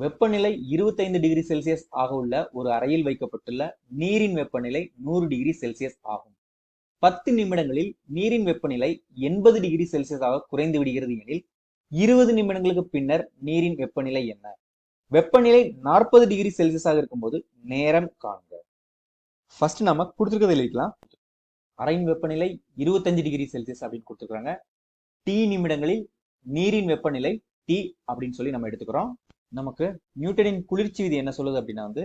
வெப்பநிலை இருபத்தைந்து degree Celsius ஆக உள்ள ஒரு அறையில் வைக்கப்பட்டுள்ள நீரின் வெப்பநிலை நூறு டிகிரி செல்சியஸ் ஆகும். பத்து நிமிடங்களில் நீரின் வெப்பநிலை எண்பது டிகிரி செல்சியஸாக குறைந்து விடுகிறது எனில் இருபது நிமிடங்களுக்கு பின்னர் நீரின் வெப்பநிலை என்ன? வெப்பநிலை நாற்பது டிகிரி செல்சியஸாக இருக்கும்போது நேரம் காண்க. ஃபர்ஸ்ட் நம்ம கொடுத்துருக்கதை எழுதிக்கலாம். அறையின் வெப்பநிலை இருபத்தஞ்சு டிகிரி செல்சியஸ் அப்படின்னு கொடுத்துருக்காங்க டி நிமிடங்களில் நீரின் வெப்பநிலை டி அப்படின்னு சொல்லி நம்ம எடுத்துக்கிறோம். நமக்கு நியூட்டனின் குளிர்ச்சி விதி என்ன சொல்லுது அப்படின்னா வந்து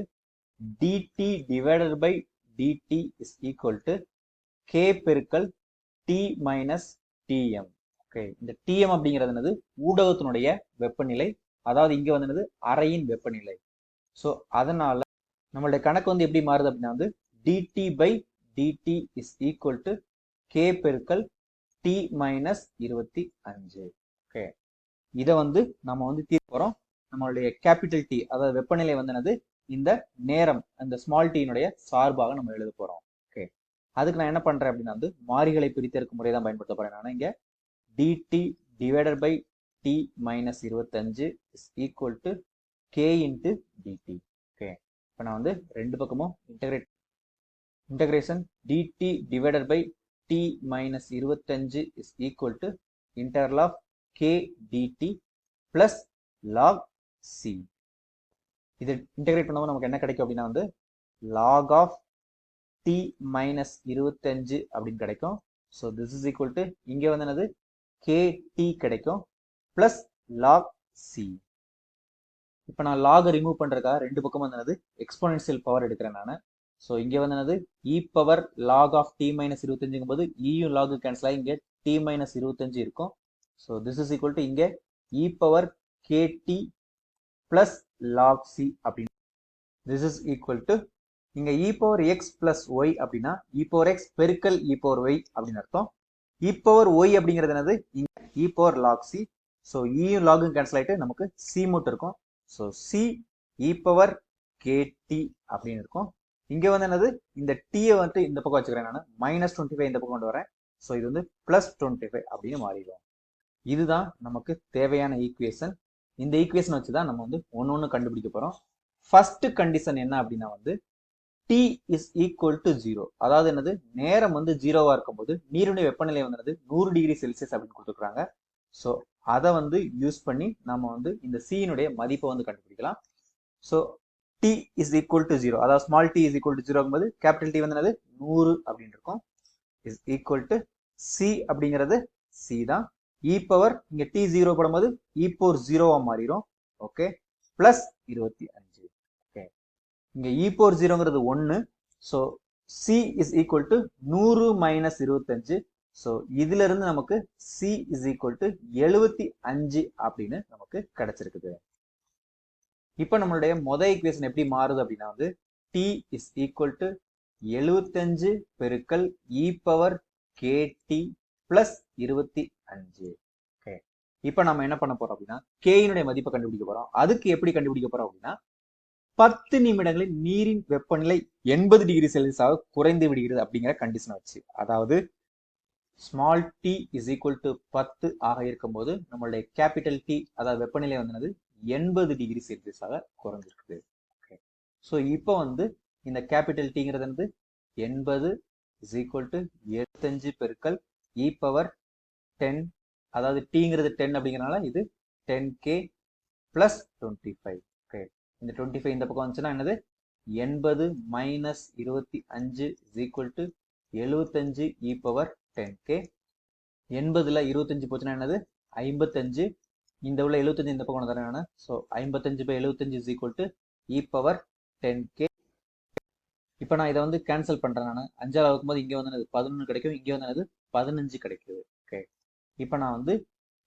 DT divided by DT is equal to K பெருக்கல் டி மைனஸ் டிஎம் ஓகே இந்த டிஎம் அப்படிங்கிறது என்னது? ஊடகத்தினுடைய வெப்பநிலை. அதாவது இங்க வந்து என்னது? அறையின் வெப்பநிலை. ஸோ அதனால நம்மளுடைய கணக்கு வந்து எப்படி மாறுது அப்படின்னா வந்து DT by DT is equal to K பெருக்கல் டி மைனஸ் இருபத்தி அஞ்சு. ஓகே இதை வந்து நம்ம வந்து தீர்க்க போகிறோம் நம்மளுடைய கேபிட்டல் டி அதாவது வெப்பநிலை வந்து என்னது? இந்த நேரம் அந்த ஸ்மால் டீனுடைய சார்பாக நம்ம எழுத போகிறோம் ஓகே அதுக்கு நான் என்ன பண்ணுறேன் அப்படின்னா வந்து மாறிகளை பிரித்தெடுக்கும் முறை தான் பயன்படுத்த போகிறேன் நான் இங்கே. DT divided by T minus இருபத்தஞ்சு is equal to K into DT okay இப்போ நான் வந்து ரெண்டு பக்கமும் integrate integration DT divided by T minus இருபத்தஞ்சு is equal to interlock K DT plus log C இது இன்டகிரேட் பண்ணும்போது நமக்கு என்ன கிடைக்கும் அப்படின்னா வந்து லாக் ஆஃப் டி மைனஸ் இருபத்தஞ்சு அப்படின்னு கிடைக்கும். So this is equal to இங்கே வந்து என்னது? கே டி கிடைக்கும் பிளஸ் லாக் சி இப்போ நான் லாகை ரிமூவ் பண்ணுறதுக்காக ரெண்டு பக்கம் வந்து என்னது? எக்ஸ்போனன்சியல் பவர் எடுக்கிறேன் நான். ஸோ இங்கே வந்து என்னது? E E power log of T minus இருபத்தஞ்சுங்கும் போது இயும் e லாகு கேன்சல் ஆகி இங்கே டி மைனஸ் இருபத்தஞ்சு இருக்கும். So this is equal to இங்கே E power KT plus log C அப்படின்னு திஸ் இஸ் ஈக்குவல் டு இங்க E power X plus Y அப்படின்னா இ பவர் எக்ஸ் பெருக்கல் இ பவர் ஒய் அப்படின்னு அர்த்தம். இ பவர் ஒய் அப்படிங்கிறது என்னது? இங்க E power log C so இயும் லாகும் கேன்சல் ஆயிட்டு நமக்கு சி மட்டும் இருக்கும். So C E power KT அப்படின்னு இருக்கும். இங்க வந்து என்னது? இந்த டீயை வந்துட்டு இந்த பக்கம் வச்சுக்கிறேன் நான். மைனஸ் டுவெண்ட்டி ஃபைவ் இந்த பக்கம் கொண்டு வரேன். ஸோ இது வந்து பிளஸ் டுவெண்ட்டி ஃபைவ் அப்படின்னு மாறிடும். இதுதான் நமக்கு தேவையான ஈக்குவேஷன் இந்த ஈக்குவேஷன் வச்சு தான் நம்ம வந்து ஒன்று ஒன்று கண்டுபிடிக்க போகிறோம் ஃபர்ஸ்ட் கண்டிஷன் என்ன அப்படின்னா வந்து T is equal to zero அதாவது என்னது? நேரம் வந்து ஜீரோவாக இருக்கும்போது நீருடைய வெப்பநிலை வந்து நூறு டிகிரி செல்சியஸ் அப்படின்னு கொடுத்துருக்காங்க ஸோ அதை வந்து யூஸ் பண்ணி நம்ம வந்து இந்த சீனுடைய மதிப்பை வந்து கண்டுபிடிக்கலாம். So T is equal to zero அதாவது small T is equal to zero போது கேபிட்டல் டி வந்து என்னது? நூறு அப்படின்னு இருக்கும். இஸ் ஈக்குவல் டு சி அப்படிங்கிறது சி தான். E இ பவர் இங்க டி ஜீரோ போடும்போது இ போர் ஜீரோவா மாறிடும். ஓகே பிளஸ் இருபத்தி அஞ்சு. ஓகே இங்க இ போர் ஜீரோங்கிறது ஒன்னு so C is equal to நூறு மைனஸ் இருபத்தஞ்சு ஸோ இதுல இருந்து நமக்கு சி இஸ் ஈக்குவல் டு எழுபத்தி அஞ்சு அப்படின்னு நமக்கு கிடைச்சிருக்குது. இப்போ நம்மளுடைய மொதல் ஈக்குவேஷன் எப்படி மாறுது அப்படின்னா வந்து டி இஸ் ஈக்குவல் டு எழுபத்தஞ்சு பெருக்கல் இ பவர் கேடி பிளஸ் இருபத்தி அஞ்சு. ஓகே இப்போ நம்ம என்ன பண்ண போறோம் அப்படின்னா கேயினுடைய மதிப்பை கண்டுபிடிக்க போறோம். அதுக்கு எப்படி கண்டுபிடிக்க போறோம் அப்படின்னா பத்து நிமிடங்களில் நீரின் வெப்பநிலை எண்பது டிகிரி செல்சியஸாக குறைந்து விடுகிறது அப்படிங்கிற கண்டிஷனை வச்சு. அதாவது small T is equal to பத்து ஆக இருக்கும்போது நம்மளுடைய கேபிட்டல் டி அதாவது வெப்பநிலை வந்து எண்பது டிகிரி செல்சியஸாக குறைஞ்சிருக்குது ஓகே ஸோ இப்போ வந்து இந்த கேபிட்டல் டிங்கிறது வந்து எண்பது இஸ் ஈக்குவல் டு எழுபத்தஞ்சு பெருக்கல் e இ பவர் டென் அதாவது டிங்கிறது டென் அப்படிங்கிறனால இது ten K plus twenty five okay இந்த டுவெண்ட்டி ஃபைவ் இந்த பக்கம் வந்துச்சுன்னா என்னது? எண்பது மைனஸ் இருபத்தி அஞ்சு ஈக்குவல் டு எழுபத்தஞ்சு இ பவர் டென் கே எண்பதுல இருபத்தஞ்சு போச்சுன்னா என்னது? ஐம்பத்தஞ்சு. இந்த உள்ள எழுபத்தஞ்சு இந்த பக்கம் தரேன் என்ன? ஸோ ஐம்பத்தஞ்சு பை எழுபத்தஞ்சு is equal to E power ten K இப்போ நான் இதை வந்து கேன்சல் பண்ணுறேன் நான். அஞ்சாவது ஆகும்போது இங்கே வந்து பதினொன்று கிடைக்கும். இங்கே வந்து பதினஞ்சு கிடைக்குது. ஓகே இப்போ நான் வந்து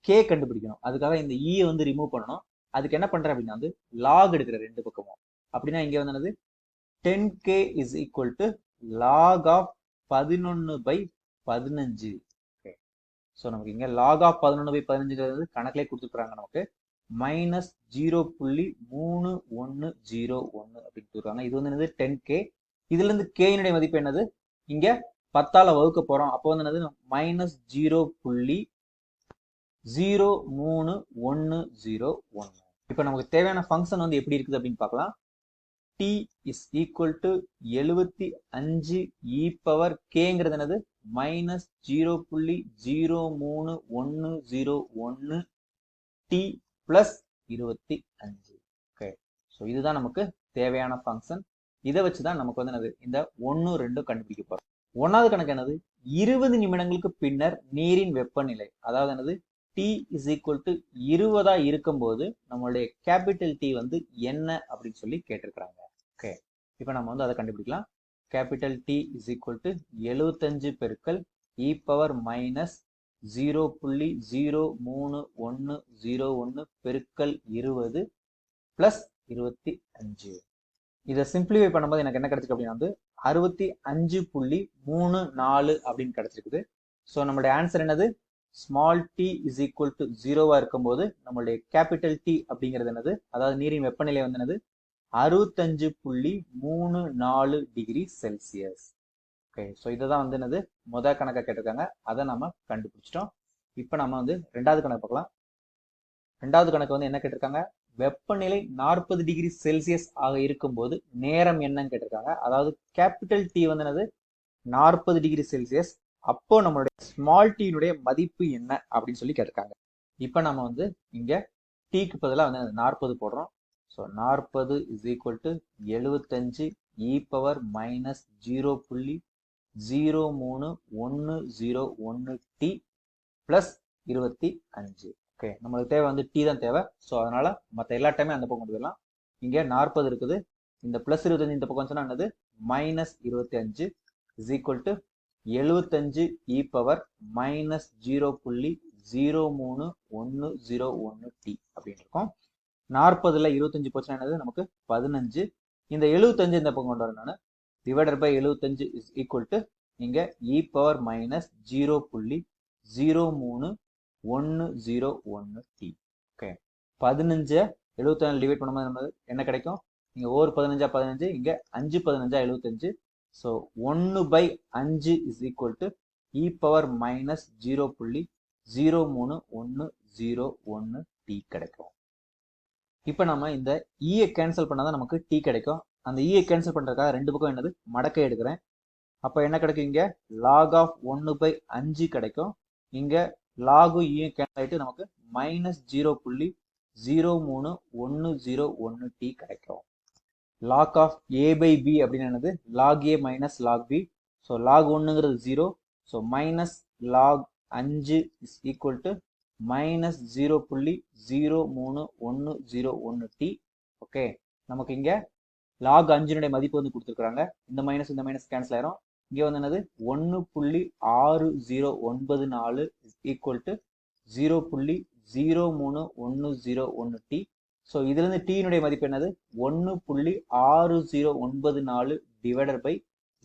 கே கண்டுபிடிக்கணும். அதுக்காக இந்த e ஈயை வந்து ரிமூவ் பண்ணணும். அதுக்கு என்ன பண்ணுறேன் அப்படின்னா வந்து லாக் எடுக்கிற ரெண்டு பக்கமும். அப்படின்னா இங்கே வந்து என்னது? Ten K is equal to log of பதினொன்று பை பதினஞ்சு. ஓகே ஸோ நமக்கு இங்கே லாக் ஆஃப் பதினொன்று பை பதினஞ்சுங்கிறது கணக்கிலே கொடுத்துருக்குறாங்க நமக்கு. மைனஸ் ஜீரோ புள்ளி மூணு ஒன்று ஜீரோ ஒன்று அப்படின்னு சொல்றாங்க இது வந்து என்னது? டென் கே இதுல இருந்து கேயினுடைய மதிப்பு என்னது? இங்க பத்தால வகுக்க போறோம். அப்போ வந்து என்னது? மைனஸ் ஜீரோ புள்ளி ஜீரோ மூணு ஒன்று ஜீரோ ஒன்று இப்போ நமக்கு தேவையான ஃபங்க்ஷன் வந்து எப்படி இருக்குது அப்படின்னு பார்க்கலாம். டி இஸ் ஈக்குவல் டு எழுபத்தி அஞ்சு e இ பவர் கேங்கிறது என்னது? மைனஸ் ஜீரோ புள்ளி ஜீரோ மூணு ஒன்று ஜீரோ ஒன்று டி பிளஸ் இருபத்தி அஞ்சு. ஓகே ஸோ இதுதான் நமக்கு தேவையான ஃபங்க்ஷன் இதை வச்சு தான் நமக்கு வந்து என்னது? இந்த ஒன்று ரெண்டும் கண்டுபிடிக்க போகிறோம் ஒன்றாவது கணக்கு என்னது? இருபது நிமிடங்களுக்கு பின்னர் நீரின் வெப்பநிலை. அதாவது என்னது? டி இஸ் ஈக்குவல் டு இருபதா இருக்கும்போது நம்மளுடைய கேபிட்டல் டி வந்து என்ன அப்படின்னு சொல்லி கேட்டிருக்கிறாங்க. ஓகே இப்போ நம்ம வந்து அதை கண்டுபிடிக்கலாம். Capital T is equal to எழுபத்தஞ்சு பெருக்கல் இ பவர் மைனஸ் ஜீரோ புள்ளி ஜீரோ மூணு ஒன்று ஜீரோ ஒன்று பெருக்கல் இருபது ப்ளஸ் இருபத்தி அஞ்சு. இதை சிம்பிளிஃபை பண்ணும்போது எனக்கு என்ன கிடைச்சிருக்கு அப்படின்னா வந்து அறுபத்தி அஞ்சு புள்ளி மூணு நாலு அப்படின்னு கிடைச்சிருக்குது. ஸோ நம்மளுடைய ஆன்சர் என்னது? Small T is equal to ஜீரோவா இருக்கும்போது நம்மளுடைய கேபிட்டல் டி அப்படிங்கிறது என்னது? அதாவது நீரின் வெப்பநிலை வந்து என்னது? அறுபத்தஞ்சு புள்ளி மூணு நாலு டிகிரி செல்சியஸ் ஓகே ஸோ இதை தான் வந்து என்னது? முத கணக்கை கேட்டிருக்காங்க. அதை நம்ம கண்டுபிடிச்சிட்டோம். இப்போ நம்ம வந்து ரெண்டாவது கணக்கு பார்க்கலாம். ரெண்டாவது கணக்கு வந்து என்ன கேட்டிருக்காங்க? வெப்பநிலை நாற்பது டிகிரி செல்சியஸ் ஆக இருக்கும்போது நேரம் என்னன்னு கேட்டிருக்காங்க. அதாவது கேபிட்டல் டி வந்து என்னது? நாற்பது டிகிரி செல்சியஸ் அப்போ நம்மளுடைய ஸ்மால் டீனுடைய மதிப்பு என்ன அப்படின்னு சொல்லி கேட்டிருக்காங்க. இப்போ நம்ம வந்து இங்கே டீக்கு பதிலாக வந்து நாற்பது போடுறோம். ஸோ நாற்பது இஸ் ஈக்குவல் டு எழுபத்தஞ்சு இ பவர் மைனஸ் ஜீரோ புள்ளி ஜீரோ மூணு ஒன்று ஜீரோ ஒன்று டி ப்ளஸ் இருபத்தி அஞ்சு. ஓகே நம்மளுக்கு தேவை வந்து டி தான் தேவை. ஸோ அதனால் மற்ற எல்லா டைமே அந்த பக்கம் கொண்டு போயிடலாம் இங்கே நாற்பது இருக்குது. இந்த ப்ளஸ் இருபத்தஞ்சு இந்த பக்கம் சொன்னால் என்னது? மைனஸ் இருபத்தி அஞ்சு இஸ் ஈக்குவல் டு எழுபத்தஞ்சு இ பவர் மைனஸ் ஜீரோ புள்ளி ஜீரோ மூணு ஒன்று ஜீரோ ஒன்று டி அப்படின்னு இருக்கும். நாற்பதுல இருபத்தஞ்சு பர்சன்ட் என்னது? நமக்கு பதினஞ்சு. இந்த எழுபத்தஞ்சு இந்த பக்கம் கொண்டு வரணும் டிவைடர் பை எழுபத்தஞ்சு இஸ் ஈக்குவல் டு இங்க இ பவர் மைனஸ் ஜீரோ புள்ளி ஜீரோ மூணு ஒன்று ஜீரோ ஒன்று டி ஓகே பதினஞ்சை எழுபத்தி டிவைட் பண்ணும்போது நம்ம என்ன கிடைக்கும்? இங்க ஒவ்வொரு பதினஞ்சா பதினஞ்சு இங்க அஞ்சு பதினஞ்சா எழுபத்தஞ்சு ஸோ ஒன்று பை அஞ்சு is equal to E power minus zero புள்ளி ஜீரோ மூணு ஒன்று ஜீரோ ஒன்று டி கிடைக்கும். இப்போ நம்ம இந்த e இயை கேன்சல் பண்ணாதான் நமக்கு டி கிடைக்கும். அந்த e இயை கேன்சல் பண்ணுறதுக்காக ரெண்டு பக்கம் என்னது? மடக்கை எடுக்கிறேன். அப்போ என்ன கிடைக்கும் இங்கே? லாக் ஆஃப் ஒன்று பை அஞ்சு கிடைக்கும். இங்கே லாகு இயும் e கேன்சல் ஆகிட்டு நமக்கு மைனஸ் ஜீரோ புள்ளி ஜீரோ மூணு ஒன்று ஜீரோ ஒன்று டி கிடைக்கும். Log of A by B அப்படின்னு என்னது? Log A minus log B so log ஒன்றுங்கிறது zero so minus log அஞ்சு is equal to minus zero புள்ளி ஜீரோ மூணு ஒன்று ஜீரோ ஒன்று டி ஓகே நமக்கு இங்கே லாக் அஞ்சினுடைய மதிப்பு வந்து கொடுத்துருக்குறாங்க. இந்த மைனஸ் இந்த மைனஸ் கேன்சல் ஆயிரும். இங்கே வந்து என்னது? ஒன்று புள்ளி ஆறு ஜீரோ ஒன்பது நாலு ஈக்குவல் டு ஜீரோ புள்ளி ஜீரோ மூணு ஒன்று ஜீரோ ஒன்று டி ஸோ இதுலேருந்து டீனுடைய மதிப்பு என்னது? ஒன்று புள்ளி ஆறு ஜீரோ ஒன்பது நாலு டிவைடர் பை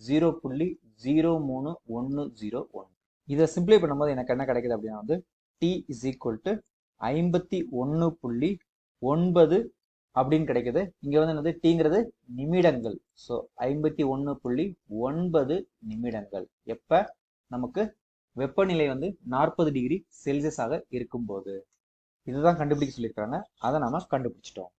ஜீரோ புள்ளி ஜீரோ மூணு ஒன்று ஜீரோ ஒன்று. இதை சிம்பிளை பண்ணும்போது எனக்கு என்ன கிடைக்குது அப்படின்னா வந்து டி இஸ் ஈக்குவல் டு ஐம்பத்தி ஒன்று புள்ளி ஒன்பது அப்படின்னு கிடைக்குது. இங்கே வந்து என்னது? டீங்கிறது நிமிடங்கள். ஸோ ஐம்பத்தி ஒன்று புள்ளி ஒன்பது நிமிடங்கள். எப்போ? நமக்கு வெப்பநிலை வந்து நாற்பது டிகிரி செல்சியஸாக இருக்கும்போது. இதுதான் கண்டுபிடிக்க சொல்லியிருக்காங்க அதை நாம கண்டுபிடிச்சிட்டோம்.